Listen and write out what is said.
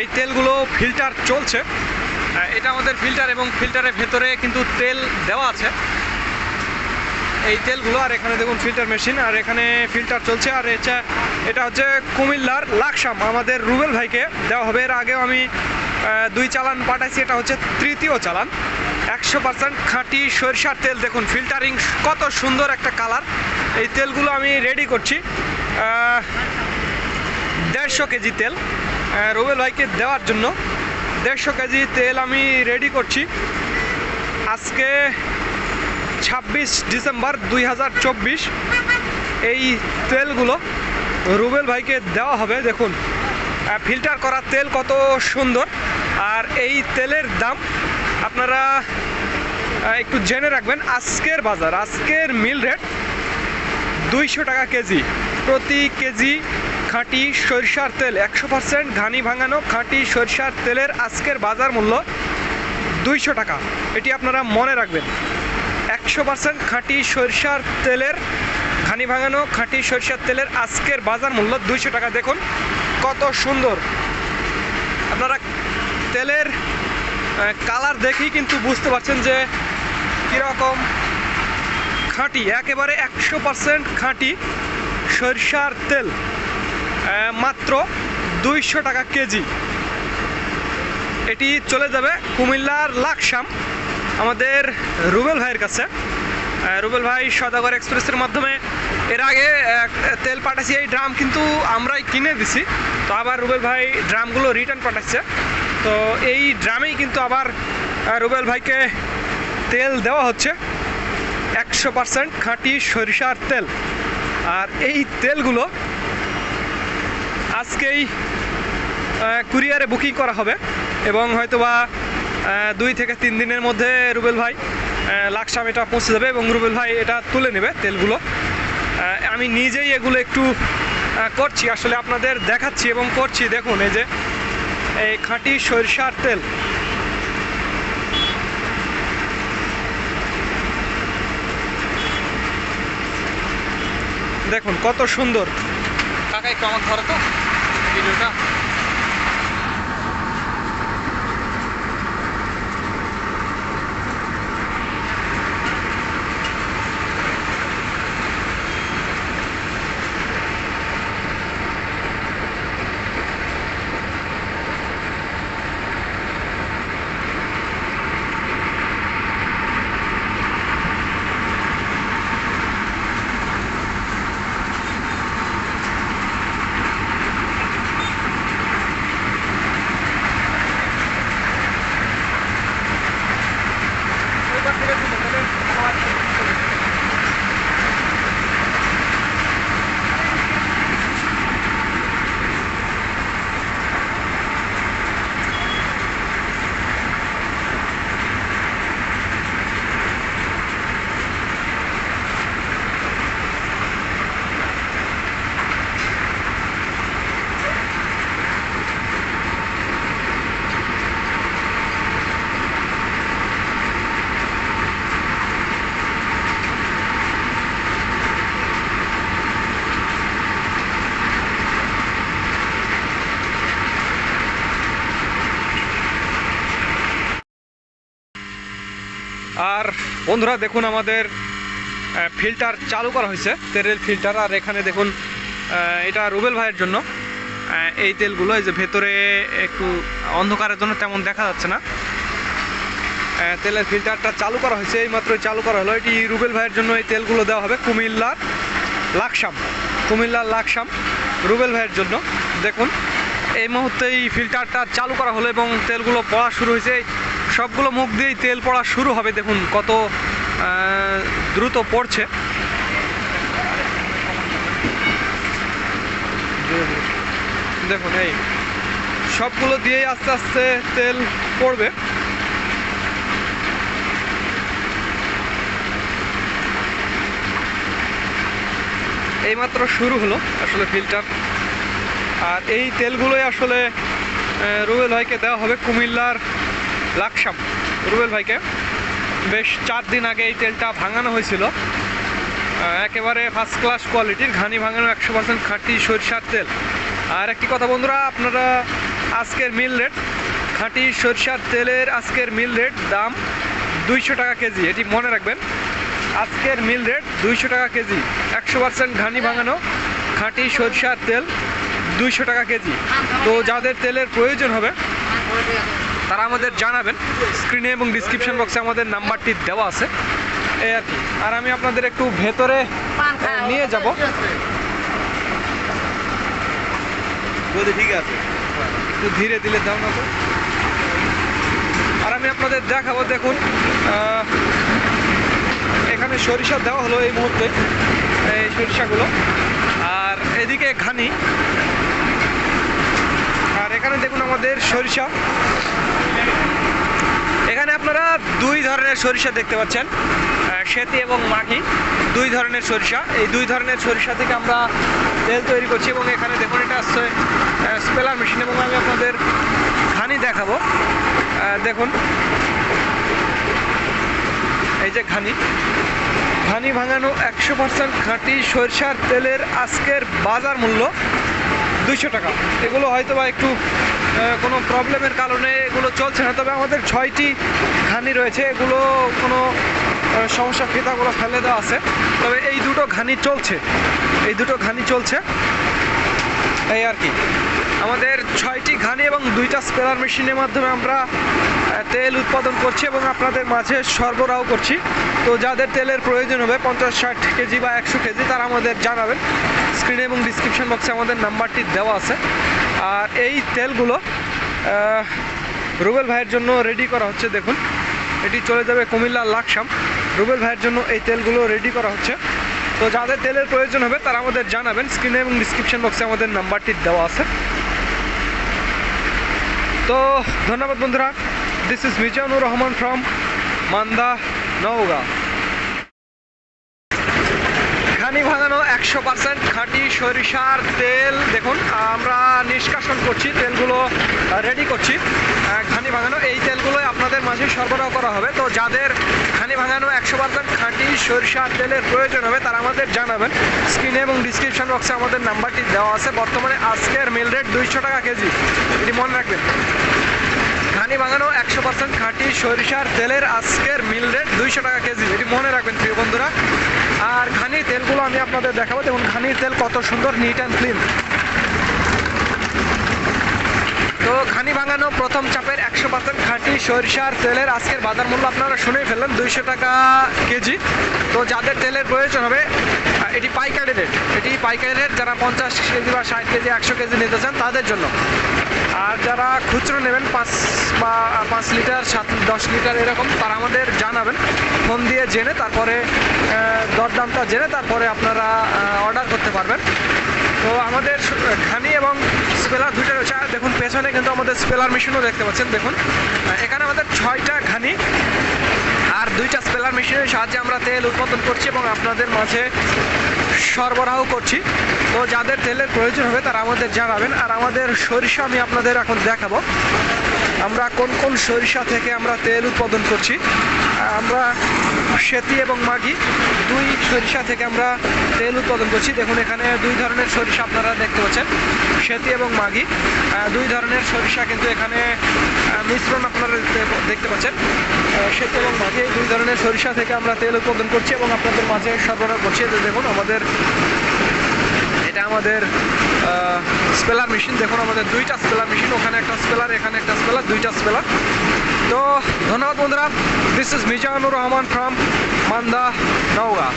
এই তেলগুলো ফিল্টার চলছে। এটা আমাদের ফিল্টার এবং ফিল্টারের ভেতরে কিন্তু তেল দেওয়া আছে। এই তেলগুলো, আর এখানে দেখুন ফিল্টার মেশিন আর এখানে ফিল্টার চলছে। আর এটা এটা হচ্ছে কুমিল্লার লাকসাম। আমাদের রুবেল ভাইকে দেওয়া হবে। এর আগেও আমি দুই চালান পাঠাইছি। এটা হচ্ছে তৃতীয় চালান। একশো পার্সেন্ট খাঁটি সরিষার তেল। দেখুন ফিল্টারিং কত সুন্দর একটা কালার এই তেলগুলো আমি রেডি করছি। দেড়শো কেজি তেল। রুবেল ভাইকে দেওয়ার জন্য। দেড়শো কেজি তেল আমি রেডি করছি। আজকে ছাব্বিশ ডিসেম্বর দুই হাজার চব্বিশ। এই তেলগুলো রুবেল ভাইকে দেওয়া হবে, দেখুন। ফিল্টার করা তেল কত সুন্দর। আর এই তেলের দাম আপনারা একটু জেনে রাখবেন, আজকের বাজার, আজকের মিল রেট দুইশো টাকা কেজি। প্রতি কেজি খাঁটি সরিষার তেল, একশো পার্সেন্ট ঘানি ভাঙানো খাঁটি সরিষার তেলের আজকের বাজার মূল্য দুইশো টাকা। এটি আপনারা মনে রাখবেন। একশো পার্সেন্ট খাঁটি সরিষার তেলের, ঘানি ভাঙানো খাঁটি সরিষার তেলের আজকের বাজার মূল্য দুইশো টাকা। দেখুন কত সুন্দর। আপনারা তেলের কালার দেখেই কিন্তু বুঝতে পারছেন যে কীরকম খাঁটি। একেবারে একশো পার্সেন্ট খাঁটি সরিষার তেল। মাত্র দুইশো টাকা কেজি। এটি চলে যাবে কুমিল্লার লাকসাম, আমাদের রুবেল ভাইয়ের কাছে। রুবেল ভাই সদাগর এক্সপ্রেসের মাধ্যমে এর আগে তেল পাঠাচ্ছি এই ড্রাম কিন্তু আমরাই কিনে দিছি। তো আবার রুবেল ভাই ড্রামগুলো রিটার্ন পাঠাচ্ছে তো এই ড্রামেই কিন্তু আবার রুবেল ভাইকে তেল দেওয়া হচ্ছে। একশো পার্সেন্ট খাঁটি সরিষার তেল। আর এই তেলগুলো আজকেই কুরিয়ারে বুকিং করা হবে এবং হয়তোবা দুই থেকে তিন দিনের মধ্যে রুবেল ভাই লাকসাম এটা পৌঁছে যাবে এবং রুবেল ভাই এটা তুলে নেবে তেলগুলো। আমি নিজেই এগুলো একটু করছি, আসলে আপনাদের দেখাচ্ছি এবং করছি। দেখুন, এই যে, এই খাঁটি সরিষার তেল। দেখুন, কত সুন্দর। কাকা একটু আমার ধরো তো। Được. আর বন্ধুরা দেখুন আমাদের ফিল্টার চালু করা হয়েছে তেলের ফিল্টার আর এখানে দেখুন এটা রুবেল ভাইয়ের জন্য। এই তেলগুলো এই যে ভেতরে একটু অন্ধকারের জন্য তেমন দেখা যাচ্ছে না। তেলের ফিল্টারটা চালু করা হয়েছে এই মাত্রই চালু করা হলো। এটি রুবেল ভাইয়ের জন্য এই তেলগুলো দেওয়া হবে কুমিল্লার লাকসাম কুমিল্লার লাকসাম রুবেল ভাইয়ের জন্য। দেখুন, এই মুহূর্তে এই ফিল্টারটা চালু করা হলো এবং তেলগুলো পড়া শুরু হয়েছে। সবগুলো মুখ দিয়েই তেল পড়া শুরু হবে। দেখুন কত দ্রুত পড়ছে। দেখুন, এই সবগুলো দিয়েই আস্তে আস্তে তেল পড়বে। এইমাত্র শুরু হলো আসলে ফিল্টার। আর এই তেলগুলোই আসলে রুবেল ভাইকে দেওয়া হবে কুমিল্লার লাকসাম। রুবেল ভাইকে বেশ চার দিন আগে এই তেলটা ভাঙানো হয়েছিল। একেবারে ফার্স্ট ক্লাস কোয়ালিটির ঘানি ভাঙানো একশো পার্সেন্ট খাঁটি সরিষার তেল। আর একটি কথা বন্ধুরা, আপনারা আজকের মিল রেট, খাঁটি সরিষার তেলের আজকের মিল রেট দাম দুইশো টাকা কেজি, এটি মনে রাখবেন। আজকের মিল রেট দুইশো টাকা কেজি, একশো পার্সেন্ট ঘানি ভাঙানো খাঁটি সরিষার তেল দুইশো টাকা কেজি। তো যাদের তেলের প্রয়োজন হবে তারা আমাদের জানাবেন। স্ক্রিনে এবং ডিসক্রিপশন বক্সে আমাদের নাম্বারটি দেওয়া আছে। এই আর কি। আর আমি আপনাদের একটু ভেতরে নিয়ে যাব। ঠিক আছে। একটু ধীরে দিলে দাও না তো। আর আমি আপনাদের দেখাবো দেখুন এখানে সরিষা দেওয়া হলো এই মুহূর্তে এই সরিষাগুলো। আর এদিকে ঘানি। আর এখানে দেখুন আমাদের সরিষা। আপনারা দুই ধরনের সরিষা দেখতে পাচ্ছেন শ্বেতি এবং মাঘি দুই ধরনের সরিষা। এই দুই ধরনের সরিষা থেকে আমরা তেল তৈরি করছি এবং এখানে দেখুন এটা আসছে স্পেলার মেশিন এবং আমি আপনাদের ঘানি দেখাবো। দেখুন। এই যে ঘানি। ঘানি ভাঙানো একশো পার্সেন্ট খাঁটি সরিষার তেলের আজকের বাজার মূল্য দুইশো টাকা। এগুলো হয়তো বা একটু কোনো প্রবলেমের কারণে এগুলো চলছে না। তবে আমাদের ছয়টি ঘানি রয়েছে। এগুলো কোনো সমস্যা ফিতাগুলো ফেলে দেওয়া আছে। তবে এই দুটো ঘানি চলছে। এই দুটো ঘানি চলছে। এই আর কি। আমাদের ছয়টি ঘানি এবং দুইটা স্পেলার মেশিনের মাধ্যমে আমরা তেল উৎপাদন করছি এবং আপনাদের মাঝে সরবরাহ করছি। তো যাদের তেলের প্রয়োজন হবে, পঞ্চাশ, ষাট কেজি বা একশো কেজি, তারা আমাদের জানাবেন। স্ক্রিনে এবং ডিসক্রিপশন বক্সে আমাদের নাম্বারটি দেওয়া আছে। আর এই তেলগুলো রুবেল ভাইয়ের জন্য রেডি করা হচ্ছে, দেখুন। এটি চলে যাবে কুমিল্লা লাকসাম। রুবেল ভাইয়ের জন্য এই তেলগুলো রেডি করা হচ্ছে। তো যাদের তেলের প্রয়োজন হবে, তারা আমাদের জানাবেন। স্ক্রিনে এবং ডিসক্রিপশন বক্সে আমাদের নাম্বারটি দেওয়া আছে। তো ধন্যবাদ বন্ধুরা। This is Mizanur Rahman from Manda, Naogaon. ঘানি ভাঙানো একশো পার্সেন্ট, খাঁটি সরিষার তেল। দেখুন, আমরা নিষ্কাশন করছি, তেলগুলো রেডি করছি। ঘানি ভাঙানো, এই তেলগুলোই আপনাদের মাঝে সরবরাহ করা হবে। তো যাদের ঘানি ভাঙানো একশো পার্সেন্ট, খাঁটি সরিষার তেলের প্রয়োজন হবে, তারা আমাদের জানাবেন। স্ক্রিনে এবং ডিসক্রিপশন বক্সে আমাদের নাম্বারটি দেওয়া আছে। বর্তমানে আজকের মিল রেট দুইশো টাকা কেজি। এটি মনে রাখবেন। ঘানি ভাঙানো, একশো পার্সেন্ট খাঁটি সরিষার তেলের আজকের মিল রেট দুইশো টাকা কেজি। এটি মনে রাখবেন প্রিয় বন্ধুরা। আর ঘানির তেলগুলো আমি আপনাদের দেখাবো। দেখুন, ঘানির তেল কত সুন্দর নিট অ্যান্ড ক্লিন তো ঘানি ভাঙানো প্রথম চাপের একশো পার্সেন্ট খাঁটি সরিষার তেলের আজকের বাজার মূল্য আপনারা শুনেই ফেললেন, দুইশো টাকা কেজি। তো যাদের তেলের প্রয়োজন হবে এটি পাইকারি রেট। এটি পাইকারি রেট, যারা পঞ্চাশ কেজি বা ষাট কেজি, একশো কেজি নিতে চান, তাদের জন্য। আর যারা খুচরো নেবেন, পাঁচ বা পাঁচ লিটার, সাত, দশ লিটার এরকম, তারা আমাদের জানাবেন। ফোন দিয়ে জেনে, তারপরে দরদামটা জেনে, তারপরে আপনারা অর্ডার করতে পারবেন। তো আমাদের ঘানি এবং স্পেলার দুইটা রয়েছে। দেখুন, পেছনে কিন্তু আমাদের স্পেলার মেশিনও দেখতে পাচ্ছেন, দেখুন। এখানে আমাদের ছয়টা ঘানি। দুইটা স্পেলার মেশিনের সাহায্যে আমরা তেল উৎপাদন করছি এবং আপনাদের মাঝে সরবরাহ করছি। তো যাদের তেলের প্রয়োজন হবে তারা আমাদের জানাবেন। আর আমাদের সরিষা আমি আপনাদের এখন দেখাবো। আমরা কোন কোন সরিষা থেকে আমরা তেল উৎপাদন করছি। আমরা শ্বেতি এবং মাগি দুই সরিষা থেকে আমরা তেল উৎপাদন করছি। দেখুন এখানে দুই ধরনের সরিষা আপনারা দেখতে পাচ্ছেন শ্বেতি এবং মাগি। দুই ধরনের সরিষা কিন্তু এখানে মিশ্রণ আপনারা দেখতে- পাচ্ছেন। আহ, এবং মাঝি এই দুই ধরনের সরিষা থেকে আমরা তেল উৎপাদন করছি এবং আপনাদের মাঝে সরবরাহ করছি। দেখুন আমাদের এটা আমাদের স্পেলার মেশিন দেখুন আমাদের দুইটা স্পেলার মেশিন ওখানে একটা স্পেলার এখানে একটা স্পেলার দুইটা স্পেলার তো ধন্যবাদ বন্ধুরা this is Mizanur Rahman from Manda Naogaon